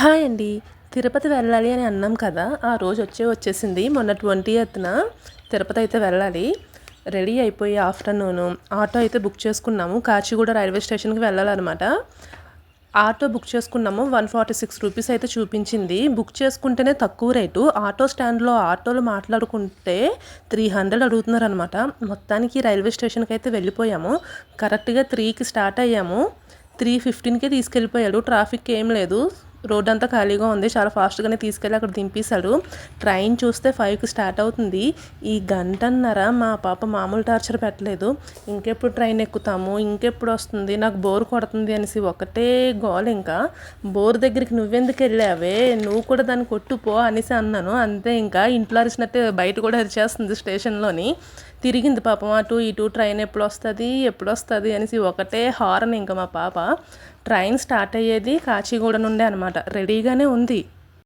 Hi అండి. తిరుపతి వెళ్ళాలి అని అన్నాం కదా ఆ రోజు వచ్చే వచ్చేసింది. మొన్న ట్వంటీ ఎత్తున తిరుపతి అయితే వెళ్ళాలి. రెడీ అయిపోయి ఆఫ్టర్నూన్ ఆటో అయితే బుక్ చేసుకున్నాము. కాచిగూడ రైల్వే స్టేషన్కి వెళ్ళాలన్నమాట. ఆటో బుక్ చేసుకున్నాము. వన్ ఫార్టీ సిక్స్ రూపీస్ అయితే చూపించింది. బుక్ చేసుకుంటేనే తక్కువ రేటు. ఆటో స్టాండ్లో ఆటోలు మాట్లాడుకుంటే త్రీ హండ్రెడ్ అడుగుతున్నారు అనమాట మొత్తానికి రైల్వే స్టేషన్కి అయితే వెళ్ళిపోయాము. కరెక్ట్గా త్రీకి స్టార్ట్ అయ్యాము. త్రీ ఫిఫ్టీన్కే తీసుకెళ్ళిపోయాడు. ట్రాఫిక్ ఏం లేదు. రోడ్ అంతా ఖాళీగా ఉంది. చాలా ఫాస్ట్గానే తీసుకెళ్ళి అక్కడ దింపేశాడు ట్రైన్ చూస్తే ఫైవ్కి స్టార్ట్ అవుతుంది. ఈ గంటన్నర మా పాప మామూలు టార్చర్ పెట్టలేదు. ఇంకెప్పుడు ట్రైన్ ఎక్కుతాము? ఇంకెప్పుడు వస్తుంది? నాకు బోర్ కొడుతుంది అనేసి ఒకటే గోల్ ఇంకా. బోర్ దగ్గరికి నువ్వెందుకు వెళ్ళావే? నువ్వు కూడా దాన్ని కొట్టుపో అనేసి అన్నాను. అంతే ఇంకా. ఇంట్లో అరిచినట్టే బయట కూడా అరిచేస్తుంది స్టేషన్లోని. తిరిగింది పాపం. అటు ఇటు ట్రైన్ ఎప్పుడు వస్తుంది ఎప్పుడు వస్తుంది అనేసి ఒకటే హారన్ ఇంకా మా పాప. ట్రైన్ స్టార్ట్ అయ్యేది కాచిగూడ నుండే అనమాట రెడీగానే ఉంది.